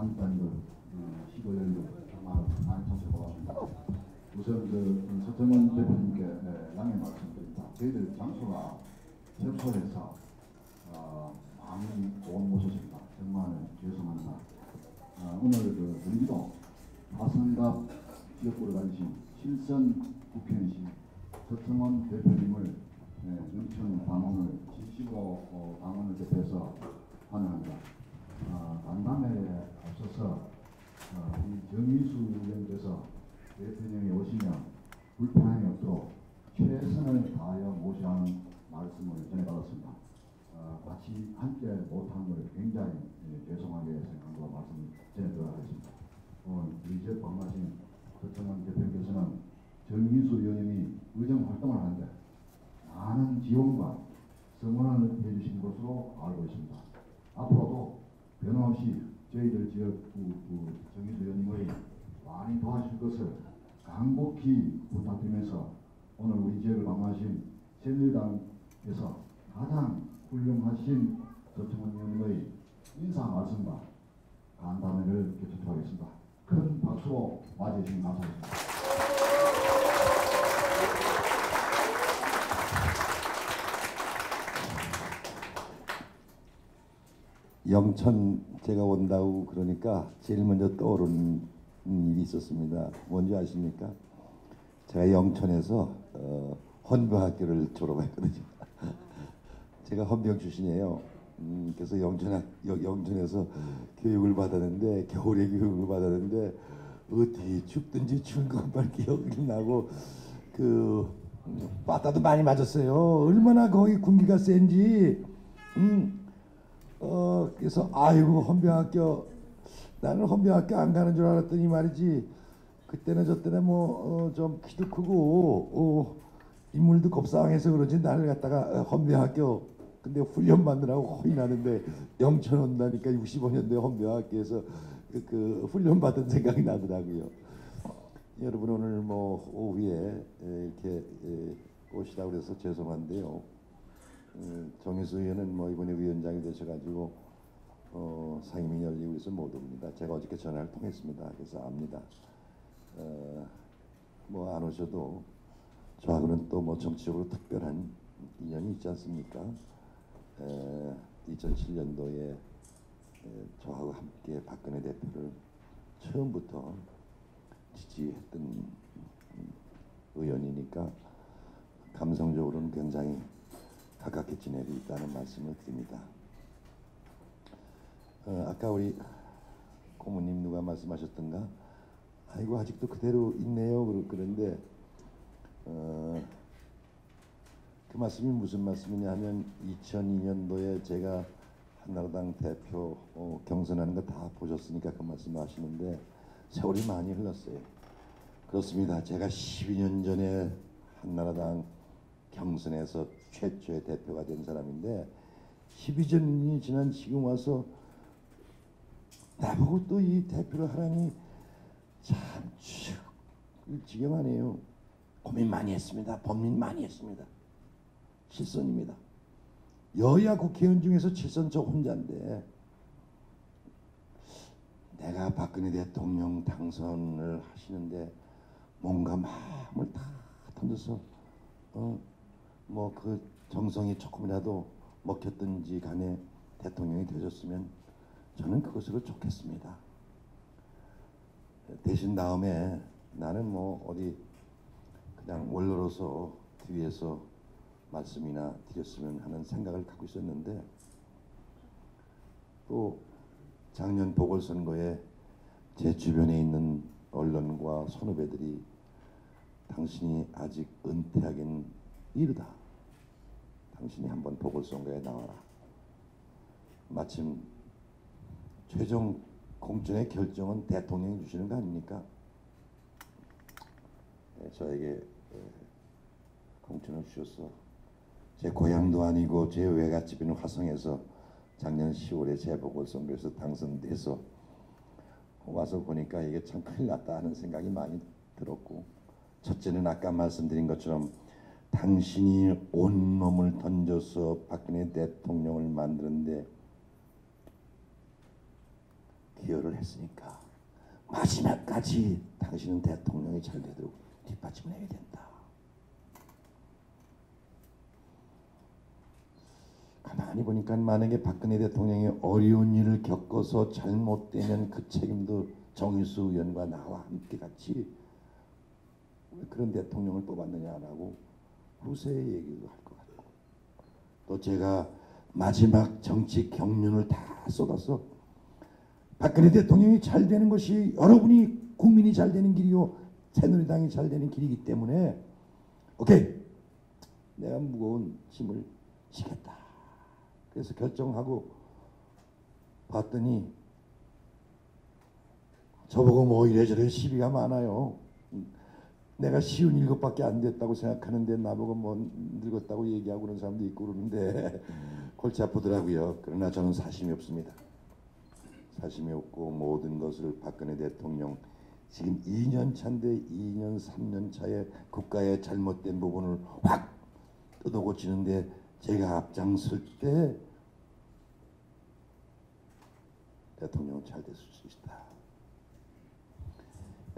관단들, 어, 시도연들 정말 많이 참석해 왔습니다. 우선 그 음, 서정원 대표님께 네, 양해 말씀드립니다. 저희들 장소가 협소해서 어, 많이 온 모셨습니다. 정말 죄송합니다. 어, 오늘 그 경기도 화성갑 지역구를 가지신 실선 국회의신 서청원 대표님을 네, 영천 방문을 진심으로 어, 방문을 대표해서 환영합니다. 어, 간담회에 앞서서 어, 이 정의수 의원께서 대통령이 오시면 불편함이 없도록 최선을 다하여 모시라는 말씀을 전해받았습니다. 어, 같이 함께 못한 걸 굉장히 예, 죄송하게 생각하고 말씀을 전해드리도록 하겠습니다. 오늘 지역 방문하신 서청원 대표님께서는 정인수 의원님이 의정 활동을 하는데 많은 지원과 성원을 해주신 것으로 알고 있습니다. 앞으로도 변함없이 저희들 지역구 그 정인수 의원님의 많이 도와주실 것을 간곡히 부탁드리면서 오늘 우리 지역을 방문하신 새누리당에서 가장 훌륭하신 서청원 의원님의 인사 말씀과 간담회를 개최토록 하겠습니다. 큰 박수로 맞이해 주시면 감사하겠습니다. 영천 제가 온다고 그러니까 제일 먼저 떠오르는 일이 있었습니다. 뭔지 아십니까? 제가 영천에서 어, 헌병학교를 졸업했거든요. 제가 헌병 출신이에요. 음, 그래서 영천 영, 영천에서 교육을 받았는데 겨울에 교육을 받았는데 어디 춥든지 추운 것만 기억이 나고 그 음, 바다도 많이 맞았어요. 얼마나 거기 군기가 센지. 음, 어 그래서 아이고 헌병학교 나는 헌병학교 안 가는 줄 알았더니 말이지 그때는 저 때는 뭐좀 키도 크고 어, 인물도 곱상해서 그런지 나를 갖다가 어, 헌병학교 근데 훈련 받느라고 혼이 나는데 영천 온다니까 65년도에 헌병학교에서 그, 그 훈련 받은 생각이 나더라고요. 여러분 오늘 뭐 오후에 에, 이렇게 에, 오시라고 그래서 죄송한데요. 음, 정혜수 의원은 뭐 이번에 위원장이 되셔가지고 어, 상임위 열리고 있어 못 옵니다. 제가 어저께 전화를 통했습니다. 그래서 압니다. 어, 뭐 안 오셔도 저하고는 또 뭐 정치적으로 특별한 인연이 있지 않습니까? 에, 2007년도에 저하고 함께 박근혜 대표를 처음부터 지지했던 음, 의원이니까 감성적으로는 굉장히 가깝게 지내고 있다는 말씀을 드립니다. 어, 아까 우리 고모님 누가 말씀하셨던가? 아이고 아직도 그대로 있네요. 그런데 어, 그 말씀이 무슨 말씀이냐 하면 2002년도에 제가 한나라당 대표 어, 경선하는 거 다 보셨으니까 그 말씀 하시는데 세월이 많이 흘렀어요. 그렇습니다. 제가 12년 전에 한나라당 경선에서 최초의 대표가 된 사람인데 12년이 지난 지금 와서 나보고 또 이 대표를 하라니 참 지- 지경하네요. 고민 많이 했습니다. 범민 많이 했습니다. 실선입니다. 여야 국회의원 중에서 칠선 저 혼자인데 내가 박근혜 대통령 당선을 하시는데 뭔가 마음을 다 던져서 어, 뭐 그 정성이 조금이라도 먹혔든지 간에 대통령이 되셨으면 저는 그것으로 좋겠습니다. 대신 다음에 나는 뭐 어디 그냥 원로로서 뒤에서 말씀이나 드렸으면 하는 생각을 갖고 있었는데 또 작년 보궐선거에 제 주변에 있는 언론과 선후배들이 당신이 아직 은퇴하긴 이르다. 당신이 한번 보궐선거에 나와라. 마침 최종 공천의 결정은 대통령이 주시는 거 아닙니까? 예, 저에게 예, 공천을 주셔서 제 고향도 아니고 제 외갓집인 화성에서 작년 10월에 재보궐선거에서 당선돼서 와서 보니까 이게 참 큰일 났다 하는 생각이 많이 들었고 첫째는 아까 말씀드린 것처럼 당신이 온 몸을 던져서 박근혜 대통령을 만드는데 기여를 했으니까 마지막까지 당신은 대통령이 잘 되도록 뒷받침을 해야 된다. 가만히 보니까 만약에 박근혜 대통령이 어려운 일을 겪어서 잘못되면 그 책임도 정일수 의원과 나와 함께 같이 왜 그런 대통령을 뽑았느냐라고 후세의 얘기도 할 것 같고 또 제가 마지막 정치 경륜을 다 쏟아서 박근혜 대통령이 잘 되는 것이 여러분이 국민이 잘 되는 길이요 새누리당이 잘 되는 길이기 때문에 오케이. 내가 무거운 짐을 지겠다. 그래서 결정하고 봤더니 저보고 뭐 이래저래 시비가 많아요 내가 쉬운 일곱밖에 안 됐다고 생각하는데 나보고 뭐 늙었다고 얘기하고 그런 사람도 있고 그러는데 골치 아프더라고요. 그러나 저는 사심이 없습니다. 사심이 없고 모든 것을 박근혜 대통령 지금 2년 차인데 2년 3년 차에 국가의 잘못된 부분을 확 뜯어 고치는데 제가 앞장설 때 대통령은 잘 됐을 수 있다.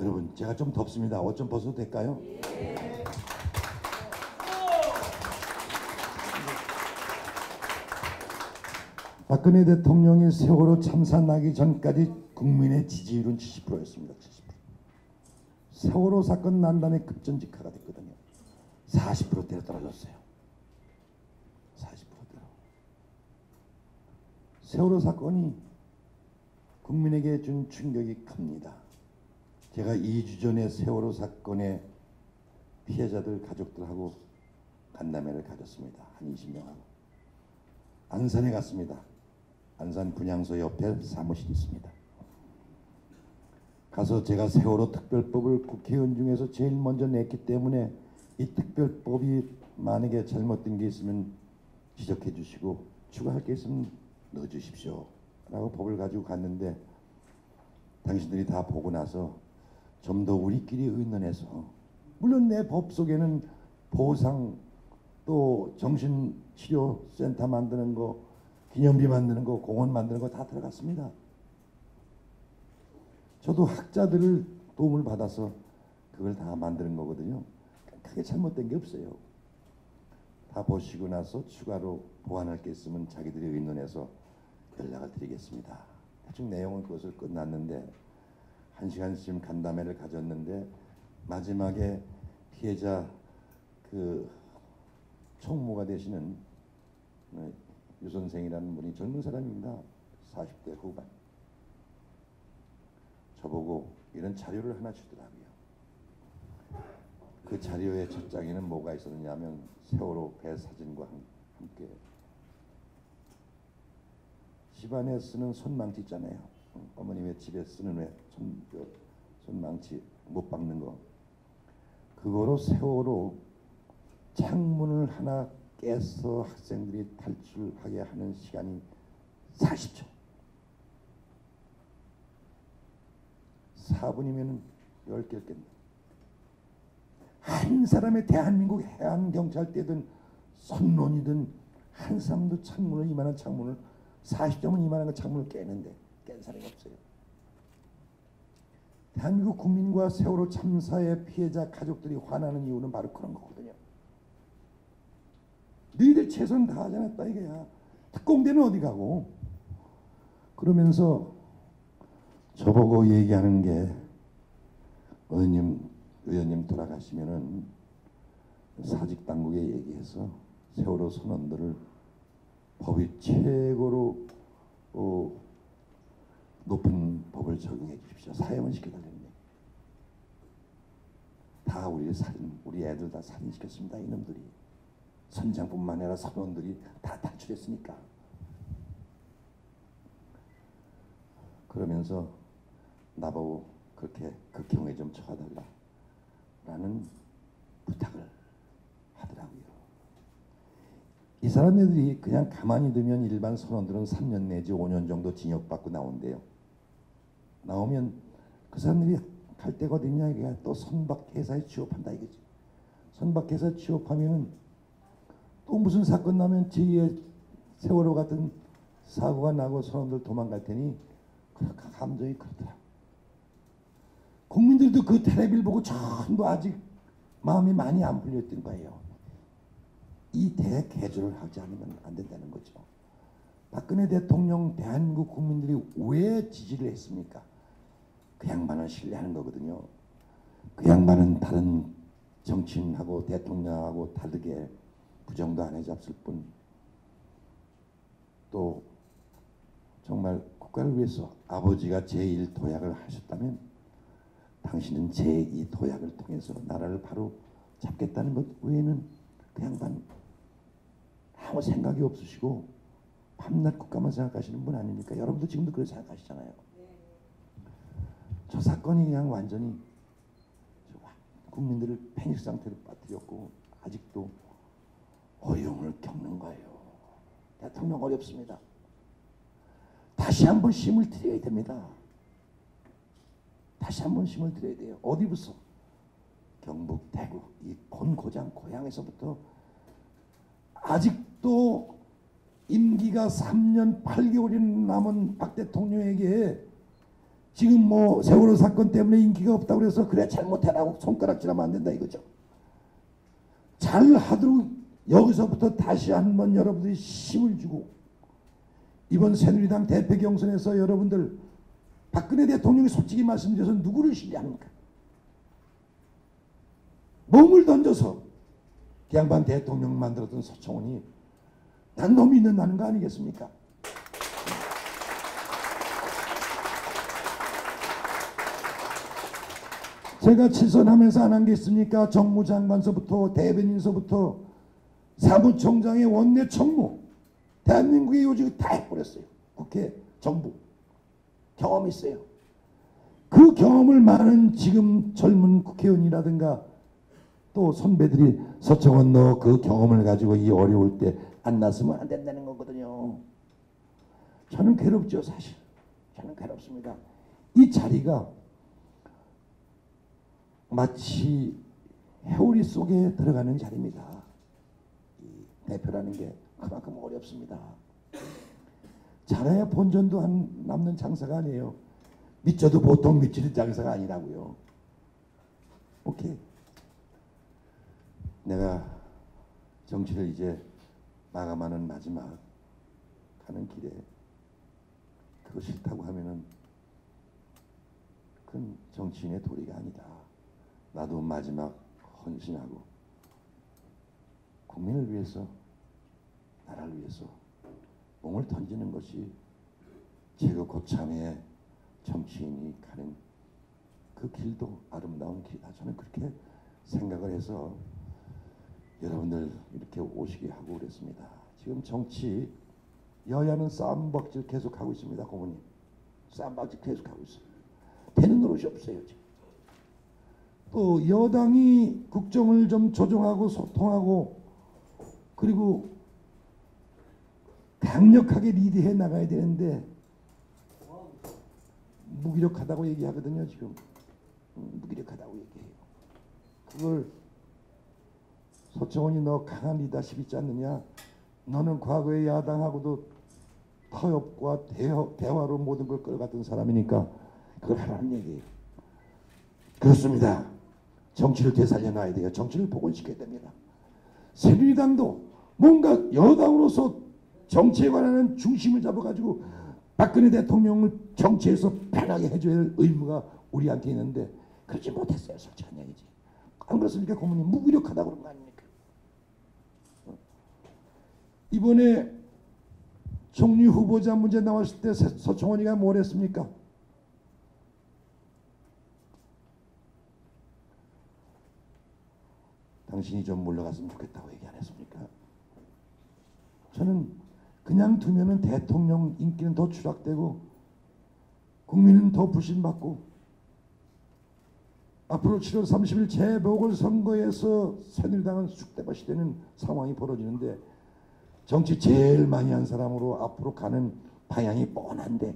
여러분 제가 좀 덥습니다. 옷 좀 벗어도 될까요? 박근혜 대통령이 세월호 참사 나기 전까지 국민의 지지율은 70%였습니다. 70%. 세월호 사건 난 다음에 급전직하가 됐거든요. 40%대로 떨어졌어요. 40%대로. 세월호 사건이 국민에게 준 충격이 큽니다. 제가 2주 전에 세월호 사건의 피해자들 가족들하고 간담회를 가졌습니다. 한 20명하고. 안산에 갔습니다. 안산 분향소 옆에 사무실이 있습니다. 가서 제가 세월호 특별법을 국회의원 중에서 제일 먼저 냈기 때문에 이 특별법이 만약에 잘못된 게 있으면 지적해 주시고 추가할 게 있으면 넣어 주십시오. 라고 법을 가지고 갔는데 당신들이 다 보고 나서 좀 더 우리끼리 의논해서 물론 내 법 속에는 보상 또 정신치료센터 만드는 거 기념비 만드는 거 공원 만드는 거 다 들어갔습니다. 저도 학자들을 도움을 받아서 그걸 다 만드는 거거든요. 크게 잘못된 게 없어요. 다 보시고 나서 추가로 보완할 게 있으면 자기들이 의논해서 연락을 드리겠습니다. 대충 내용은 그것을 끝났는데 한 시간쯤 간담회를 가졌는데 마지막에 피해자 그 총무가 되시는 어, 유 선생이라는 분이 젊은 사람입니다. 40대 후반. 저보고 이런 자료를 하나 주더라고요. 그 자료의 첫 장에는 뭐가 있었느냐면 세월호 배 사진과 함- 함께 집안에 쓰는 손망치 있잖아요. 어, 어머님의 집에 쓰는 왜 손, 그 손망치 못 박는 거. 그거로 세월호 창문을 하나 깨서 학생들이 탈출하게 하는 시간이 40초. 4분이면 10개를 깼네. 한 사람의 대한민국 해안경찰대든 선론이든 한 사람도 창문을 이만한 창문을 40점은 이만한 그 창문을 깨는데 깬 사람이 없어요. 대한민국 국민과 세월호 참사의 피해자 가족들이 화나는 이유는 바로 그런 거거든요. 너희들 최선 다하지 않았다 이거야. 특공대는 어디 가고? 그러면서 저보고 얘기하는 게 의원님 의원님 돌아가시면은 사직 당국에 얘기해서 세월호 선원들을 법이 최고로 어, 높은 법을 적용해 주십시오. 사형을 얘기. 다 우리 살인, 우리 애들 다 살인시켰습니다. 이놈들이. 선장뿐만 아니라 선원들이 다 탈출했으니까. 그러면서 나보고 그렇게 극형에 좀 처하달라 라는 부탁을 하더라고요. 이 사람들이 그냥 가만히 두면 일반 선원들은 3년 내지 5년 정도 징역받고 나온대요. 나오면 그 사람들이 갈 데가 어딨냐 이게 또 선박회사에 취업한다 이거지. 선박회사 취업하면은 또 무슨 사건 나면 제2의 세월호 같은 사고가 나고 선원들 도망갈 테니 그그 감정이 그렇더라. 국민들도 그 텔레비를 보고 전부 아직 마음이 많이 안 풀렸던 거예요. 이 대개조를 하지 않으면 안 된다는 거죠. 박근혜 대통령 대한민국 국민들이 왜 지지를 했습니까? 그 양반을 신뢰하는 거거든요. 그 양반은 다른 정치인하고 대통령하고 다르게 부정도 안 해잡을 뿐 또 정말 국가를 위해서 아버지가 제1 도약을 하셨다면 당신은 제2 도약을 통해서 나라를 바로 잡겠다는 것 외에는 그 양반 아무 생각이 없으시고 밤낮 국가만 생각하시는 분 아닙니까? 여러분도 지금도 그렇게 생각하시잖아요. 저 사건이 그냥 완전히 국민들을 패닉 상태로 빠뜨렸고 아직도 어려움을 겪는 거예요. 대통령 어렵습니다. 다시 한번 힘을 들여야 됩니다. 다시 한번 힘을 들여야 돼요. 어디부터? 경북, 대구, 이 본고장 고향에서부터 아직도 임기가 3년 8개월이 남은 박 대통령에게 지금 뭐 세월호 사건 때문에 인기가 없다고 그래서 그래 잘못해라고 손가락질하면 안 된다 이거죠. 잘 하도록 여기서부터 다시 한번 여러분들이 힘을 주고 이번 새누리당 대표 경선에서 여러분들 박근혜 대통령이 솔직히 말씀드려서 누구를 신뢰합니까? 몸을 던져서 그 양반 대통령 만들었던 서청원이 난 놈이 있는다는 거 아니겠습니까? 제가 치선하면서 안 한 게 있습니까? 정무장관서부터 대변인서부터 사무총장의 원내 총무 대한민국의 요직을 다 해버렸어요. 국회, 정부 경험이 있어요. 그 경험을 많은 지금 젊은 국회의원이라든가 또 선배들이 서청원 너 그 경험을 가지고 이 어려울 때 안 났으면 안 된다는 거거든요. 저는 괴롭죠 사실. 저는 괴롭습니다. 이 자리가 마치 해오리 속에 들어가는 자리입니다. 이 대표라는 게 그만큼 어렵습니다. 잘해야 본전도 안 남는 장사가 아니에요. 믿져도 보통 미치는 장사가 아니라고요. 오케이. 내가 정치를 이제 마감하는 마지막 가는 길에 그거 싫다고 하면은 그건 정치인의 도리가 아니다. 나도 마지막 헌신하고 국민을 위해서 나라를 위해서 몸을 던지는 것이 제가 고참의 정치인이 가는 그 길도 아름다운 길이다. 저는 그렇게 생각을 해서 여러분들 이렇게 오시게 하고 그랬습니다. 지금 정치 여야는 싸움박질 계속 하고 있습니다, 고모님. 싸움박질 계속 하고 있어요. 되는 노릇이 없어요 지금. 또 여당이 국정을 좀 조정하고 소통하고 그리고 강력하게 리드해 나가야 되는데 무기력하다고 얘기하거든요 지금 음, 무기력하다고 얘기해요. 그걸 서청원이 너 강한 리더십 있지 않느냐? 너는 과거에 야당하고도 타협과 대화, 대화로 모든 걸 끌어갔던 사람이니까 그걸 하라는 얘기예요. 그렇습니다. 정치를 되살려놔야 돼요. 정치를 복원시켜야 됩니다. 새누리당도 뭔가 여당으로서 정치에 관한 중심을 잡아가지고 박근혜 대통령을 정치에서 편하게 해줘야 할 의무가 우리한테 있는데 그러지 못했어요. 솔직한 얘기지. 안 그렇습니까? 고모님 무기력하다고 그런 거 아닙니까? 어? 이번에 총리 후보자 문제 나왔을 때 서- 서청원이가 뭘 했습니까? 당신이 좀 물러갔으면 좋겠다고 얘기 안 했습니까? 저는 그냥 두면은 대통령 인기는 더 추락되고 국민은 더 불신받고 앞으로 7월 30일 재보궐선거에서 새누리당은 쑥대밭이 되는 상황이 벌어지는데 정치 제일 많이 한 사람으로 앞으로 가는 방향이 뻔한데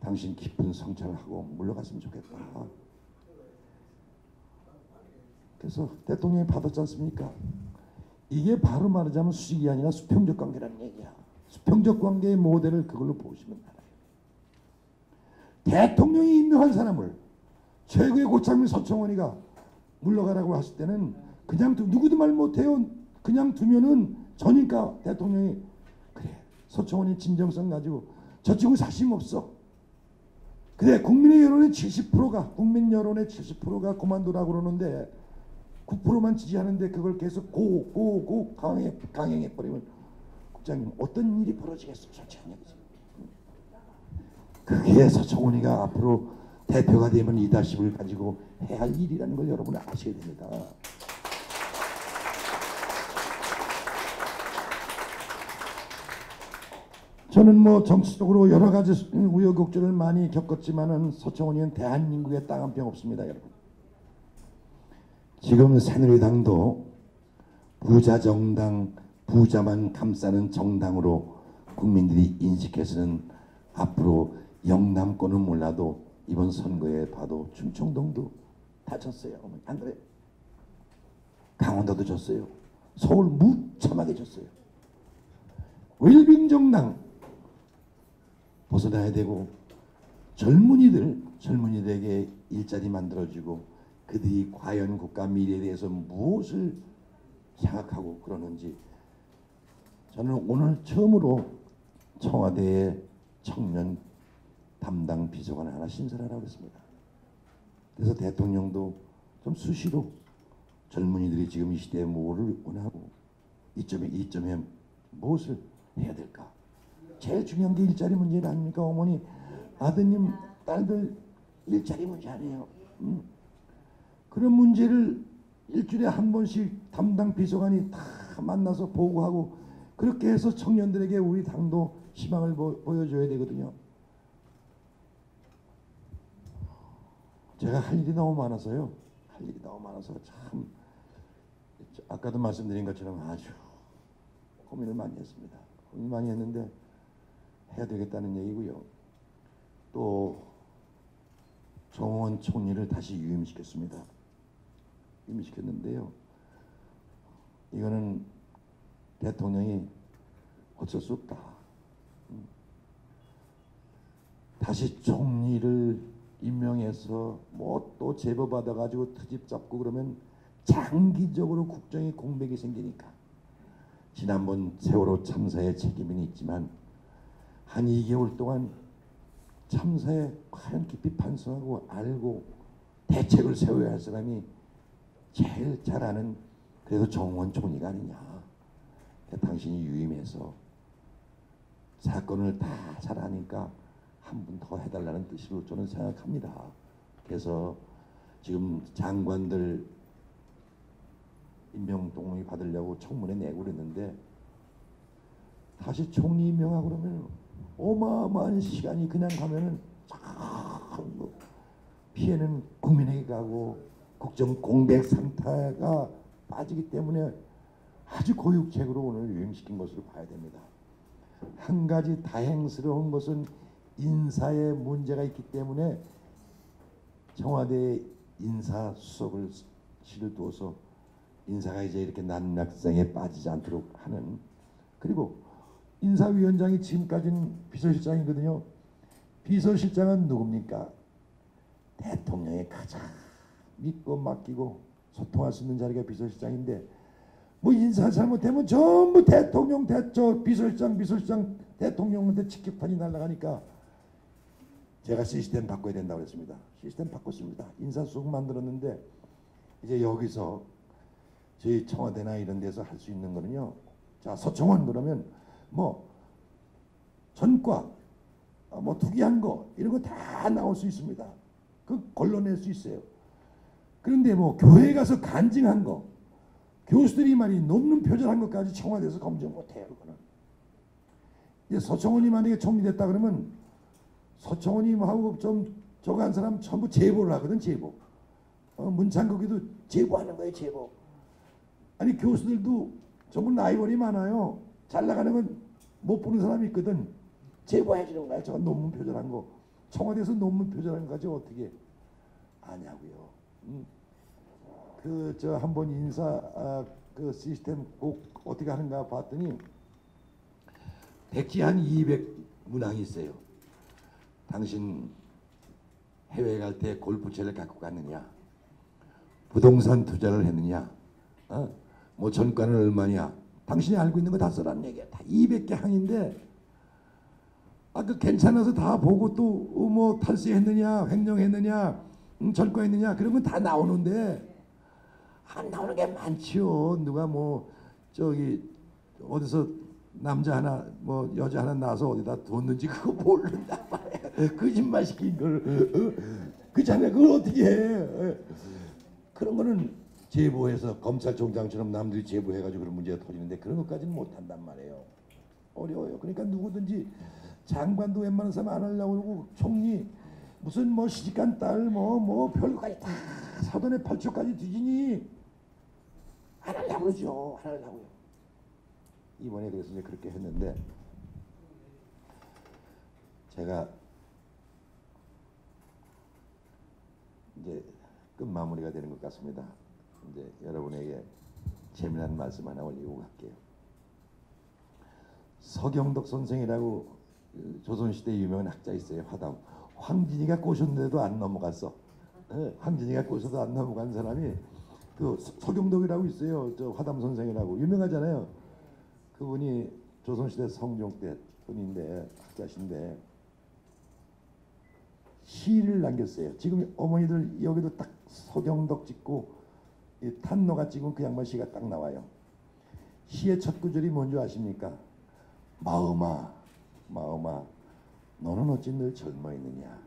당신 깊은 성찰을 하고 물러갔으면 좋겠다. 그래서 대통령이 받았지 않습니까? 이게 바로 말하자면 수직이 아니라 수평적 관계라는 얘기야. 수평적 관계의 모델을 그걸로 보시면 알아요. 대통령이 임명한 사람을 최고의 고참인 서청원이가 물러가라고 했을 때는 그냥 두, 누구도 말 못해요. 그냥 두면은 저니까 대통령이 그래 서청원이 진정성 가지고 저 친구 사심 없어. 그래 국민의 여론의 70%가 국민 여론의 70%가 그만두라고 그러는데 9%만 지지하는데 그걸 계속 고 고 고 강행 강행해 버리면 국장님 어떤 일이 벌어지겠어 솔직히 얘기지. 그게 서청원이가 앞으로 대표가 되면 리더십을 가지고 해야 할 일이라는 걸 여러분이 아셔야 됩니다. 저는 뭐 정치적으로 여러 가지 우여곡절을 많이 겪었지만은 서청원이는 대한민국에 땅 한 평 없습니다, 여러분. 지금 새누리당도 부자 정당, 부자만 감싸는 정당으로 국민들이 인식해서는 앞으로 영남권은 몰라도 이번 선거에 봐도 충청동도 다 졌어요. 안 그래요? 강원도도 졌어요. 서울 무참하게 졌어요. 웰빙 정당 벗어나야 되고 젊은이들 젊은이들에게 일자리 만들어주고 그들이 과연 국가 미래에 대해서 무엇을 생각하고 그러는지 저는 오늘 처음으로 청와대에 청년 담당 비서관을 하나 신설하라고 했습니다. 그래서 대통령도 좀 수시로 젊은이들이 지금 이 시대에 뭐를 원하고 이점에 이점에 무엇을 해야 될까? 제일 중요한 게 일자리 문제 아닙니까 어머니 아드님 딸들 일자리 문제 아니에요. 음. 그런 문제를 일주일에 한 번씩 담당 비서관이 다 만나서 보고하고 그렇게 해서 청년들에게 우리 당도 희망을 보, 보여줘야 되거든요. 제가 할 일이 너무 많아서요. 할 일이 너무 많아서 참 아까도 말씀드린 것처럼 아주 고민을 많이 했습니다. 고민 많이 했는데 해야 되겠다는 얘기고요. 또 정원 총리를 다시 유임시켰습니다. 유임시켰는데요. 이거는 대통령이 어쩔 수 없다. 음. 다시 총리를 임명해서 뭐 또 제보 받아가지고 트집 잡고 그러면 장기적으로 국정에 공백이 생기니까 지난번 세월호 참사의 책임은 있지만 한 2개월 동안 참사에 과연 깊이 반성하고 알고 대책을 세워야 할 사람이 제일 잘 아는 그래도 정원 총리가 아니냐. 당신이 유임해서 사건을 다잘 아니까 한 분 더 해달라는 뜻으로 저는 생각합니다. 그래서 지금 장관들 임명 동의 받으려고 청문회 내고 그랬는데 다시 총리 임명하고 그러면 어마어마한 시간이 그냥 가면은 참 피해는 국민에게 가고 국정 공백 상태가 빠지기 때문에 아주 고육책으로 오늘 유행시킨 것으로 봐야 됩니다. 한 가지 다행스러운 것은 인사에 문제가 있기 때문에 청와대 인사 수석을 실을 두어서 인사가 이제 이렇게 난락성에 빠지지 않도록 하는 그리고 인사위원장이 지금까지는 비서실장이거든요. 비서실장은 누굽니까? 대통령의 가장 믿고 맡기고 소통할 수 있는 자리가 비서실장인데 뭐 인사 잘못되면 전부 대통령 대저 비서실장 비서실장 대통령한테 직격탄이 날아가니까 제가 시스템 바꿔야 된다고 그랬습니다. 시스템 바꿨습니다. 인사수석 만들었는데 이제 여기서 저희 청와대나 이런 데서 할 수 있는 거는요. 자 서청원 그러면 뭐 전과 아, 뭐 투기한 거 이런 거 다 나올 수 있습니다. 그 걸러낼 수 있어요. 그런데 뭐 교회 가서 간증한 거 교수들이 말이 높는 표절한 것까지 청와대에서 검증 못해요. 그거는. 이제 서청원이 만약에 총리 됐다 그러면 서청원님하고 좀 저거 한 사람 전부 제보를 하거든 제보. 어, 문창국이도 제보하는 거예요 제보. 아니 교수들도 전부 라이벌이 많아요. 잘 나가는 건 못 보는 사람이 있거든. 제보해 주는 거야. 저거 논문 표절한 거. 청와대에서 논문 표절한 거까지 어떻게 아냐고요. 음. 그저 한번 인사 아, 그 시스템 꼭 어떻게 하는가 봤더니 백지 한 200 문항이 있어요. 당신 해외 갈 때 골프채를 갖고 갔느냐? 부동산 투자를 했느냐? 어? 뭐 전가는 얼마냐? 당신이 알고 있는 거 다 써라는 얘기야. 다 200개 항인데 아그 괜찮아서 다 보고 또 뭐 탈세했느냐, 횡령했느냐, 음, 전과했느냐 그런 건 다 나오는데 안 나오는 게 많지요. 누가 뭐 저기 어디서 남자 하나 뭐 여자 하나 낳아서 어디다 뒀는지 그거 모른단 말이야. 거짓말 시킨 걸. 어? 그잖아. 그걸 어떻게 해? 어? 그런 거는 제보해서 검찰총장처럼 남들이 제보해가지고 그런 문제가 터지는데 그런 것까지는 못한단 말이에요. 어려워요. 그러니까 누구든지 장관도 웬만한 사람 안 하려고 그러고 총리 무슨 뭐 시집간 딸 뭐 뭐 별거까지 다 사돈의 팔초까지 뒤지니 안 하려고 그러죠. 안 하려고요. 이번에 그래서 이제 그렇게 했는데 제가 이제 끝 마무리가 되는 것 같습니다. 이제 여러분에게 재미난 말씀 하나 올리고 갈게요. 서경덕 선생이라고 그 조선시대 유명한 학자 있어요. 화담. 황진이가 꼬셨는데도 안 넘어갔어. 예, 황진이가 꼬셔도 안 넘어간 사람이 그 서- 서경덕이라고 있어요. 저 화담 선생이라고 유명하잖아요. 그분이 조선시대 성종 때 분인데 학자신데 시를 남겼어요. 지금 어머니들 여기도 딱 서경덕 찍고 이 탄노가 찍은 그 양반 시가 딱 나와요. 시의 첫 구절이 뭔지 아십니까? 마음아, 마음아, 너는 어찌 늘 젊어 있느냐?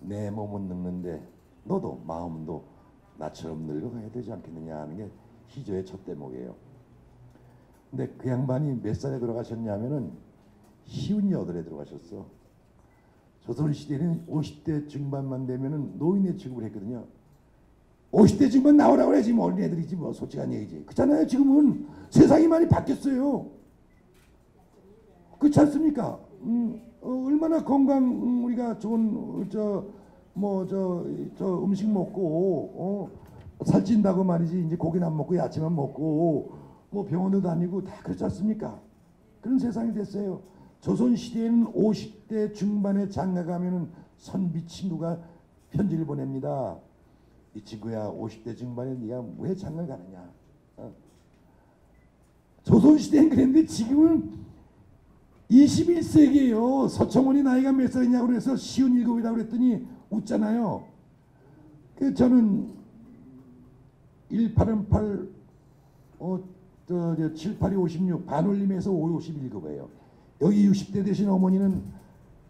내 몸은 늙는데 너도 마음도 나처럼 늙어가야 되지 않겠느냐 하는 게 시조의 첫 대목이에요. 근데 그 양반이 몇 살에 들어가셨냐면은 쉬운 여덟에 들어가셨어. 조선 시대는 50대 중반만 되면은 노인의 취급을 했거든요. 50대 중반 나오라고 그래야지 뭐 어린 애들이지 뭐 솔직한 얘기지. 그렇잖아요. 지금은 세상이 많이 바뀌었어요. 그렇지 않습니까? 음, 어, 얼마나 건강 음, 우리가 좋은 저 뭐 저 저 음식 먹고 어, 살찐다고 말이지 이제 고기는 안 먹고 야채만 먹고 뭐 병원도 다니고 다 그렇지 않습니까? 그런 세상이 됐어요. 조선 시대에는 50대 중반에 장가 가면은 선비 친구가 편지를 보냅니다. 이 친구야 50대 중반에 네가 왜 장가 가느냐? 어? 조선 시대는 그랬는데 지금은 21세기에요. 서청원이 나이가 몇 살이냐고 그래서 쉬운 일곱이라고 그랬더니 웃잖아요. 그 저는 18은 8, 어, 저, 저 7, 8이 56, 반올림에서 5, 51급이에요. 여기 60대 되신 어머니는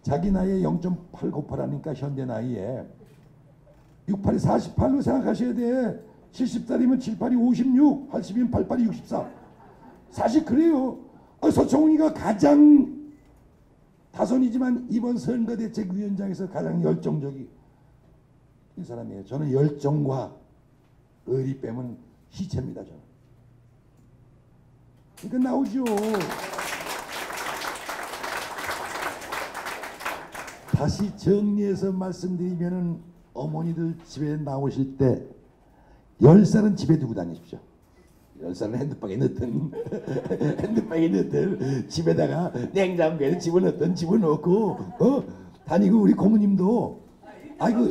자기 나이에 0.8 곱하라니까 현대 나이에 68이 48로 생각하셔야 돼. 70살이면 7, 8이 56, 80이면 8, 8이 64. 사실 그래요. 어, 서청훈이가 가장 다선이지만 이번 선거대책위원장에서 가장 열정적이 이 사람이에요. 저는 열정과 의리 빼면 시체입니다. 저는. 그러니까 나오죠. 다시 정리해서 말씀드리면은 어머니들 집에 나오실 때 열살은 집에 두고 다니십시오. 열살은 핸드백에 넣든 핸드백에 넣든 집에다가 냉장고에 집어넣든 집어넣고 어? 다니고 우리 고모님도. 아이고.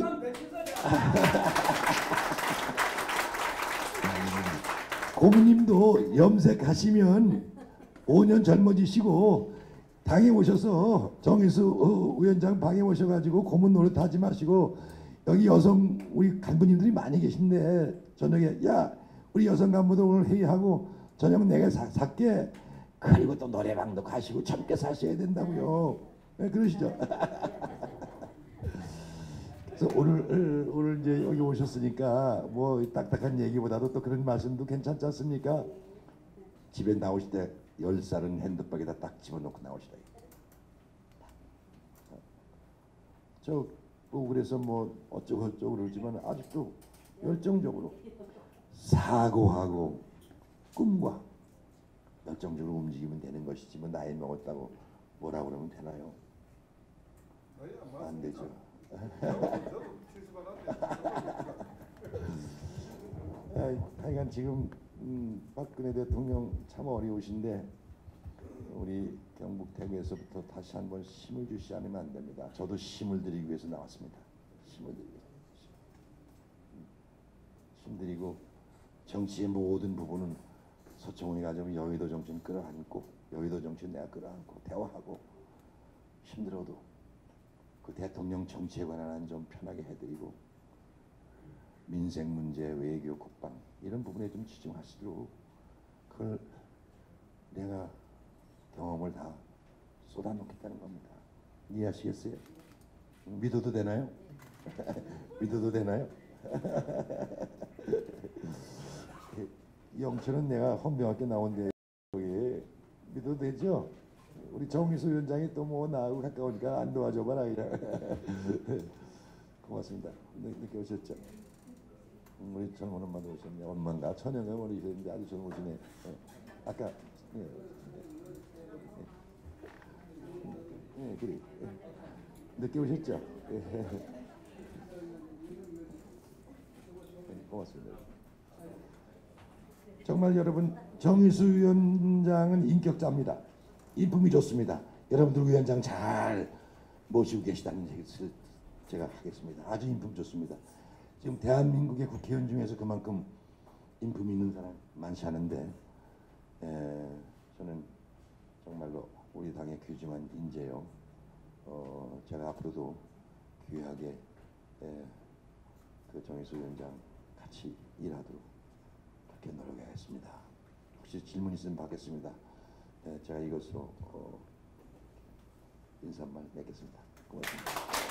고모님도 염색하시면 5년 젊어지시고 방에 오셔서 정희수 어, 위원장 방에 오셔가지고 고문 노릇 하지 마시고 여기 여성 우리 간부님들이 많이 계신데 저녁에 야 우리 여성 간부들 오늘 회의하고 저녁 내가 사, 살게. 그리고 또 노래방도 가시고 젊게 사셔야 된다고요. 네, 그러시죠? 그래서 오늘 오늘 이제 여기 오셨으니까 뭐 딱딱한 얘기보다도 또 그런 말씀도 괜찮지 않습니까? 집에 나오실 때 열 살은 핸드백에다 딱 집어넣고 나오시라 저뭐 그래서 뭐 어쩌고 저쩌고 그러지만 아직도 열정적으로 사고하고 꿈과 열정적으로 움직이면 되는 것이지 뭐 나이 먹었다고 뭐라 그러면 되나요? 안 되죠. 아, 하여간 지금 음, 박근혜 대통령 참 어려우신데 우리 경북 대구에서부터 다시 한번 힘을 주시 않으면 안 됩니다. 저도 힘을 드리기 위해서 나왔습니다. 힘을 드리기 위해서. 힘드리고 정치의 모든 부분은 서청원이 가지고 여의도 정치는 끌어안고 여의도 정치는 내가 끌어안고 대화하고 힘들어도 그 대통령 정치에 관한 한좀 편하게 해드리고 민생 문제, 외교, 국방 이런 부분에 좀 집중하시도록 그걸 내가 경험을 다 쏟아놓겠다는 겁니다. 이해하시겠어요? 믿어도 되나요? 믿어도 되나요? 영철은 내가 헌병학교 나온데 거기 믿어도 되죠? 우리 정희수 위원장이 또 뭐 나하고 가까우니까 안 도와줘봐라. 고맙습니다. 늦, 늦게 오셨죠? 음, 우리 젊은 엄마도 오셨네. 엄마인가 처녀가 모르겠는데 아주 젊으시네. 예. 아까 예. 예, 그래. 예. 늦게 오셨죠? 예. 네, 고맙습니다. 정말 여러분 정의수 위원장은 인격자입니다. 인품이 좋습니다. 여러분들 위원장 잘 모시고 계시다는 얘기를 제가 하겠습니다. 아주 인품 좋습니다. 지금 대한민국의 국회의원 중에서 그만큼 인품이 있는 사람 많지 않은데 에, 저는 정말로 우리 당의 귀중한 인재요. 어, 제가 앞으로도 귀하게 에, 그 정의수 위원장 같이 일하도록 그렇게 노력하겠습니다. 혹시 질문 있으면 받겠습니다. 네, 제가 이것으로 어, 인사말 맺겠습니다. 고맙습니다.